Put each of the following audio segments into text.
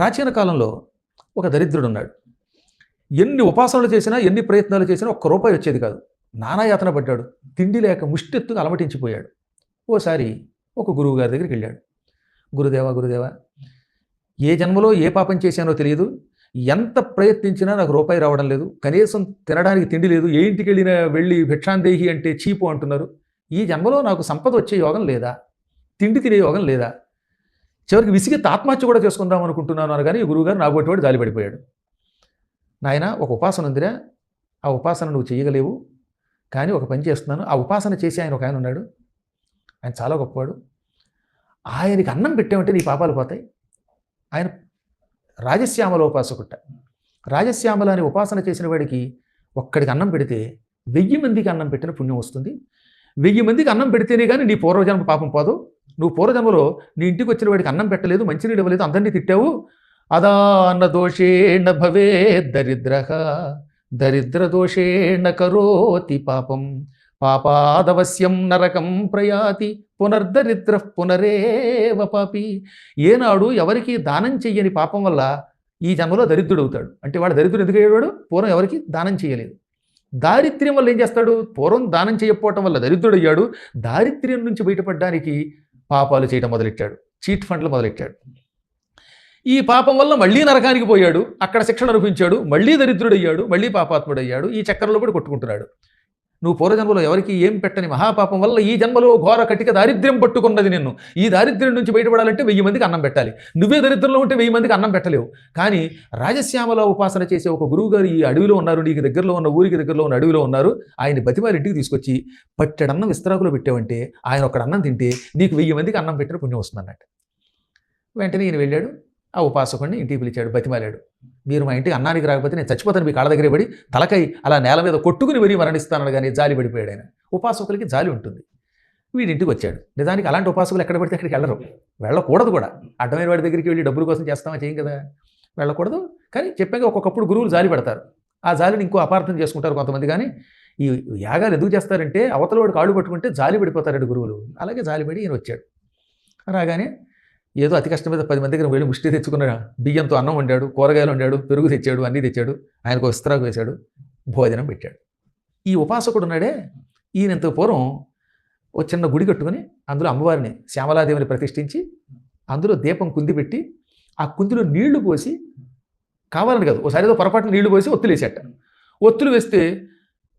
ప్రాచీన కాలంలో ఒక దరిద్రుడు ఉన్నాడు. ఎన్ని ఉపాసనలు చేసినా ఎన్ని ప్రయత్నాలు చేసినా ఒక్క రూపాయి వచ్చేది కాదు. నానాయాతన పడ్డాడు. తిండి లేక ముష్టెత్తుగా అలమటించిపోయాడు. ఓసారి ఒక గురువు గారి దగ్గరికి వెళ్ళాడు. గురుదేవా గురుదేవా ఏ జన్మలో ఏ పాపం చేశానో తెలియదు. ఎంత ప్రయత్నించినా నాకు రూపాయి రావడం లేదు. కనీసం తినడానికి తిండి లేదు. ఏ ఇంటికి వెళ్ళినా వెళ్ళి భిక్షాందేహి అంటే చీపు అంటున్నారు. ఈ జన్మలో నాకు సంపద వచ్చే యోగం లేదా? తిండి తినే యోగం లేదా? చివరికి విసిగి ఆత్మహత్య కూడా చేసుకుందాం అనుకుంటున్నాను అని కానీ ఈ గురువుగారు నా వాడు జాలి పడిపోయాడు. నాయన ఒక ఉపాసన ఉందిరా. ఆ ఉపాసన నువ్వు చేయగలేవు. కానీ ఒక పని చేస్తున్నాను. ఆ ఉపాసన చేసి ఆయన ఒక ఆయన ఉన్నాడు. ఆయన చాలా గొప్పవాడు. ఆయనకి అన్నం పెట్టామంటే నీ పాపాలు పోతాయి. ఆయన రాజశ్యామల ఉపాసకుట్ట. రాజశ్యామల అని ఉపాసన చేసిన వాడికి ఒక్కడికి అన్నం పెడితే వెయ్యి మందికి అన్నం పెట్టిన పుణ్యం వస్తుంది. వెయ్యి మందికి అన్నం పెడితేనే కానీ నీ పూర్వజన్మ పాపం పోదు. నువ్వు పూర్వజన్మలో నీ ఇంటికి వచ్చిన వాడికి అన్నం పెట్టలేదు మంచినీళ్ళు ఇవ్వలేదు అందరినీ తిట్టావు? అదా అన్న దోషేణ భవే దరిద్ర దరిద్ర దోషేణ కరోతి పాపం. పాపాదవశ్యం నరకం ప్రయాతి పునర్దరిద్ర పునరేవ పాపి. ఏనాడు ఎవరికి దానం చెయ్యని పాపం వల్ల ఈ జన్మలో దరిద్రుడు అవుతాడు అంటే వాడు దరిద్రుడు ఎందుకు పూర్వం ఎవరికి దానం చేయలేదు దారిద్ర్యం వల్ల ఏం చేస్తాడు? పూర్వం దానం చేయకపోవటం వల్ల దరిద్రుడయ్యాడు. దారిద్ర్యం నుంచి బయటపడడానికి పాపాలు చేయడం మొదలెట్టాడు. చీట్ ఫండ్లు మొదలెట్టాడు. ఈ పాపం వల్ల మళ్ళీ నరకానికి పోయాడు. అక్కడ శిక్షణ అనుభవించాడు. మళ్ళీ దరిద్రుడయ్యాడు. మళ్ళీ పాపాత్ముడయ్యాడు. ఈ చక్రంలో కూడా కొట్టుకుంటున్నాడు. నువ్వు పూర్వజన్మలో ఎవరికి ఏం పెట్టని మహాపాపం వల్ల ఈ జన్మలో ఘోర కటిక దారిద్ర్యం పట్టుకున్నది నిన్ను. ఈ దారిద్ర్యం నుంచి బయటపడాలంటే వెయ్యి మందికి అన్నం పెట్టాలి. నువ్వే దరిద్రంలో ఉంటే వెయ్యి మందికి అన్నం పెట్టలేవు. కానీ రాజశ్యామలో ఉపాసన చేసే ఒక గురువు గారు ఈ అడవిలో ఉన్నారు నీకు దగ్గరలో ఉన్న ఊరికి దగ్గరలో ఉన్న అడవిలో ఉన్నారు. ఆయన బతిమారింటికి తీసుకొచ్చి పట్టెడన్నం విస్తరాకులో పెట్టావంటే ఆయన ఒకడన్నం తింటే నీకు వెయ్యి మందికి అన్నం పెట్టిన పుణ్యం వస్తుందన్నట్టు. వెంటనే ఈయన వెళ్ళాడు. ఆ ఉపాసకుడిని ఇంటికి పిలిచాడు బతిమాలాడు. మీరు మా ఇంటికి అన్నానికి రాకపోతే నేను చచ్చిపోతాను మీ కాళ్ళ దగ్గరే పడి తలకై అలా నేల మీద కొట్టుకుని మరీ మరణిస్తాను కానీ జాలి పడిపోయాడు ఆయన. ఉపాసకులకి జాలి ఉంటుంది. వీడి ఇంటికి వచ్చాడు. నిజానికి అలాంటి ఉపాసకులు ఎక్కడ పడితే అక్కడికి వెళ్ళరు. వెళ్ళకూడదు కూడా. అడ్డమైన వాడి దగ్గరికి వెళ్ళి డబ్బుల కోసం చేస్తామా చేయం కదా? వెళ్ళకూడదు. కానీ చెప్పాక ఒక్కొక్కప్పుడు గురువులు జాలి పడతారు. ఆ జాలిని ఇంకో అపార్థం చేసుకుంటారు కొంతమంది కానీ ఈ యాగాలు ఎందుకు చేస్తారంటే అవతల వాడు కాళ్ళు పట్టుకుంటే జాలి పడిపోతారండి గురువులు. అలాగే జాలి పడి ఈయన వచ్చాడు. రాగానే ఏదో అతి కష్టం మీద పది మంది దగ్గర వెళ్ళి ముష్టి తెచ్చుకున్న బియ్యంతో అన్నం వండాడు కూరగాయలు వండాడు పెరుగు తెచ్చాడు అన్నీ తెచ్చాడు. ఆయనకు విస్తరాకు వేశాడు భోజనం పెట్టాడు. ఈ ఉపాసకుడు ఉన్నాడే ఈయనంత పూర్వం ఓ చిన్న గుడి కట్టుకొని అందులో అమ్మవారిని శ్యామలాదేవిని ప్రతిష్ఠించి అందులో దీపం కుంది పెట్టి ఆ కుందిలో నీళ్ళు పోసి కావాలని కాదు ఒకసారి ఏదో పొరపాటున నీళ్ళు పోసి ఒత్తులు వేసేట. ఒత్తులు వేస్తే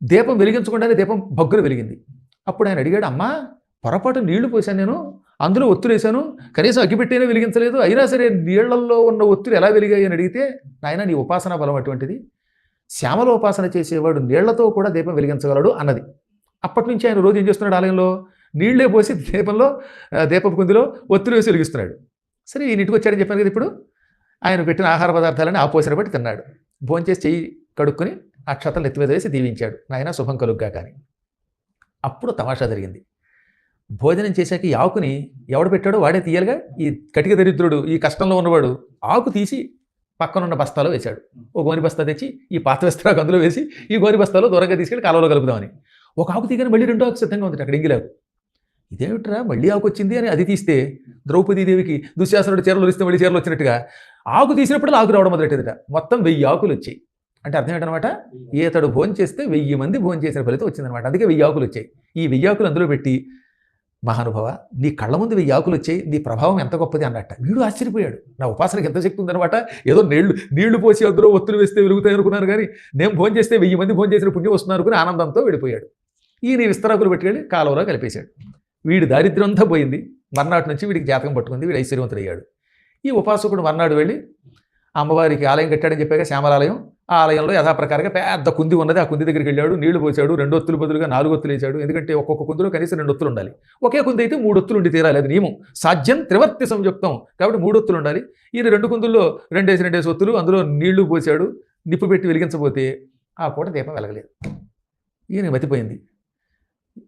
దీపం వెలిగించకుండానే దీపం భగ్గులు వెలిగింది. అప్పుడు ఆయన అడిగాడు అమ్మా పొరపాటు నీళ్ళు పోసాను నేను అందులో ఒత్తులేశాను కనీసం అగ్గిపెట్టైనా వెలిగించలేదు. అయినా సరే నీళ్ళల్లో ఉన్న ఒత్తులు ఎలా వెలిగాయి అని అడిగితే నాయన నీ ఉపాసనా బలం అటువంటిది. శ్యామల ఉపాసన చేసేవాడు నీళ్ళతో కూడా దీపం వెలిగించగలడు అన్నది. అప్పటి నుంచి ఆయన రోజు ఏం చేస్తున్నాడు ఆలయంలో? నీళ్ళే పోసి దీపంలో దీపపు కుందిలో ఒత్తులు వేసి వెలిగిస్తున్నాడు. సరే ఈయన ఇంటికి వచ్చాడని చెప్పాను కదా ఇప్పుడు? ఆయన పెట్టిన ఆహార పదార్థాలని ఆ పోసిన బట్టి తిన్నాడు. భోంచేసి చెయ్యి కడుక్కొని అక్షతలు ఎత్తిమీద వేసి దీవించాడు. నాయన శుభం కలుగ్గా కానీ. అప్పుడు తమాషా జరిగింది. భోజనం చేశాక ఈ ఆకుని ఎవడు పెట్టాడో వాడే తీయాలిగా? ఈ కటిక దరిద్రుడు ఈ కష్టంలో ఉన్నవాడు ఆకు తీసి పక్కనున్న బస్తాలో వేశాడు. ఓ గోని బస్తా తెచ్చి ఈ పాత వస్త్రాకు అందులో వేసి ఈ గోని బస్తాలో దూరంగా తీసుకెళ్ళి కాలువలో కలుపుదామని. ఒక ఆకు తీగానే మళ్ళీ రెండో ఆకు సిద్ధంగా ఉంది అక్కడ ఇంగిలాకు. ఇదేమిట్రా? మళ్ళీ ఆకు వచ్చింది అని అది తీస్తే ద్రౌపదీదేవికి దుశ్శాసనుడు చీరలు ఇస్తే మళ్ళీ చీరలు వచ్చినట్టుగా ఆకు తీసినప్పుడు ఆకు రావడం మొదలెట్టేదిట. మొత్తం వెయ్యి ఆకులు వచ్చాయి. అంటే అర్థం ఏంటనమాట ఏతడు భోజనం చేస్తే వెయ్యి మంది భోజనం చేసిన ఫలితం వచ్చిందనమాట అందుకే వెయ్యి ఆకులు వచ్చాయి. ఈ వెయ్యి ఆకులు అందులో పెట్టి మహానుభవ నీ కళ్ళ ముందు వెయ్యి ఆకులు వచ్చాయి నీ ప్రభావం ఎంత గొప్పది అన్నట్ట. వీడు ఆశ్చర్యపోయాడు. నా ఉపాసనకి ఎంత శక్తి ఉందనమాట ఏదో నీళ్ళు నీళ్ళు పోసి అందరూ ఒత్తులు వేస్తే వెలుగుతాయి అనుకున్నారు కానీ నేను ఫోన్ చేస్తే వెయ్యి మంది ఫోన్ చేసిన పుణ్యం వస్తున్నారు అని ఆనందంతో వెళ్ళిపోయాడు ఈయన విస్తరాకులు పెట్టుకెళ్ళి కాలంలో కలిపేశాడు. వీడి దారిద్ర్యం అంతా పోయింది. మర్నాటి నుంచి వీడికి జాతకం పట్టుకుంది. వీడు ఐశ్వర్యవంతుడయ్యాడు. ఈ ఉపాసకుడు మర్నాడు వెళ్ళి అమ్మవారికి ఆలయం కట్టాడని చెప్పాక శ్యామలాలయం ఆ ఆలయంలో యథాప్రకారంగా పెద్ద కుంది ఉన్నది. ఆ కుంది దగ్గరికి వెళ్ళాడు. నీళ్ళు పోసాడు. రెండు ఒత్తులు బదులుగా నాలుగు ఒత్తులు వేసాడు. ఎందుకంటే ఒక్కొక్క కుందిలో కనీసం రెండు ఒత్తులు ఉండాలి. ఒకే కుంది అయితే మూడు ఒత్తులు ఉండి తీరాలి అది నియమం. సాధ్యం త్రివర్తి సంయుక్తం. కాబట్టి మూడు ఒత్తులు ఉండాలి. ఈయన రెండు కుందుల్లో రెండేసి రెండేసి ఒత్తులు. అందులో నీళ్ళు పోసాడు. నిప్పు పెట్టి వెలిగించబోతే ఆ పూట దీపం వెలగలేదు. ఈయన మతిపోయింది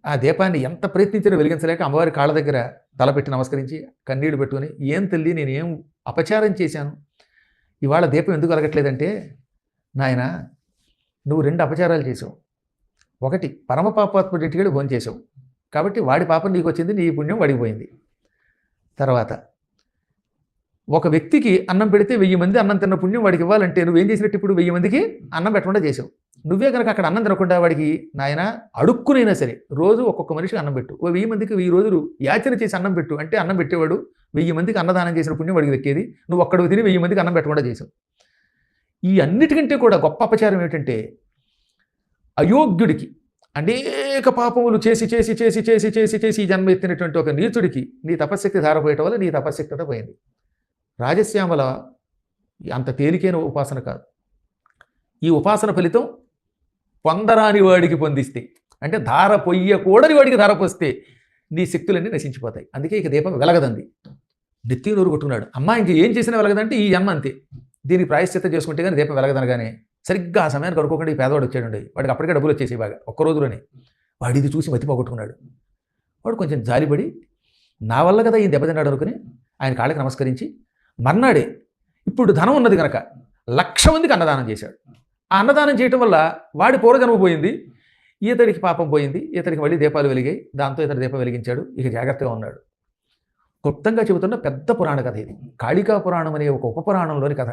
ఆ దీపాన్ని ఎంత ప్రయత్నించినా వెలిగించలేక అమ్మవారి కాళ్ళ దగ్గర తలపెట్టి నమస్కరించి కన్నీళ్ళు పెట్టుకొని ఏం తల్లి నేను ఏం అపచారం చేశాను? ఇవాళ దీపం ఎందుకు వెలగట్లేదంటే నాయన నువ్వు రెండు అపచారాలు చేసావు ఒకటి పరమ పాపాత్ముడి ఇంటికి భోజనం చేసావు కాబట్టి వాడి పాపం నీకు వచ్చింది నీ పుణ్యం వడిపోయింది తర్వాత ఒక వ్యక్తికి అన్నం పెడితే వెయ్యి మంది అన్నం తిన్న పుణ్యం వాడికి ఇవ్వాలంటే నువ్వేం చేసినట్టు ఇప్పుడు వెయ్యి మందికి అన్నం పెట్టకుండా చేసావు నువ్వే కనుక అక్కడ అన్నం తినకుండా వాడికి నాయన అడుక్కునైనా సరే రోజు ఒక్కొక్క మనిషికి అన్నం పెట్టు. ఓ వెయ్యి మందికి వెయ్యి రోజులు యాచన చేసి అన్నం పెట్టు. అంటే అన్నం పెట్టేవాడు వెయ్యి మందికి అన్నదానం చేసిన పుణ్యం వాడికి దక్కేది. నువ్వు అక్కడ తిని వెయ్యి మందికి అన్నం పెట్టకుండా చేసావు ఈ అన్నిటికంటే కూడా గొప్ప అపచారం ఏమిటంటే అయోగ్యుడికి అనేక పాపములు చేసి చేసి చేసి చేసి చేసి చేసి ఈ జన్మ ఎత్తినటువంటి ఒక నీచుడికి నీ తపశక్తి ధారపోయటం వల్ల నీ తపశక్తి అంతా పోయింది. రాజశ్యామల అంత తేలికైన ఉపాసన కాదు. ఈ ఉపాసన ఫలితం పొందరాని వాడికి పొందిస్తే అంటే ధార పొయ్యకూడని వాడికి ధార పోస్తే నీ శక్తులన్నీ నశించిపోతాయి. అందుకే ఇక దీపం వెలగదంది. నెత్తి నూరు కొట్టుకున్నాడు అమ్మా ఇంక ఏం చేసినా వెలగదంటే ఈ జన్మ అంతే. దీనికి ప్రాయశ్చిత్తం చేసుకుంటే కానీ దీపం వెలగదనగానే సరిగ్గా ఆ సమయానికి అనుకోకుండా ఈ పేదవాడు వచ్చాడండి. వాడికి అప్పటికే డబ్బులు వచ్చేసి బాగా ఒక్క రోజులోనే. వాడు ఇది చూసి మతి పోగొట్టుకున్నాడు. వాడు కొంచెం జాలిపడి నా వల్ల కదా ఈ దెబ్బతిన్నాడు అనుకుని ఆయన కాళ్ళకి నమస్కరించి మర్నాడే ఇప్పుడు ధనం ఉన్నది కనుక లక్ష మందికి అన్నదానం చేశాడు. ఆ అన్నదానం చేయటం వల్ల వాడి పూర్వజన్మ పోయింది ఈతడికి పాపం పోయింది ఈతడికి మళ్ళీ దీపాలు వెలిగాయి దాంతో ఇతడు దీపం వెలిగించాడు ఇక జాగ్రత్తగా ఉన్నాడు. క్లుప్తంగా చెబుతున్న పెద్ద పురాణ కథ ఇది. కాళికా పురాణం అనే ఒక ఉపపురాణంలోని కథ.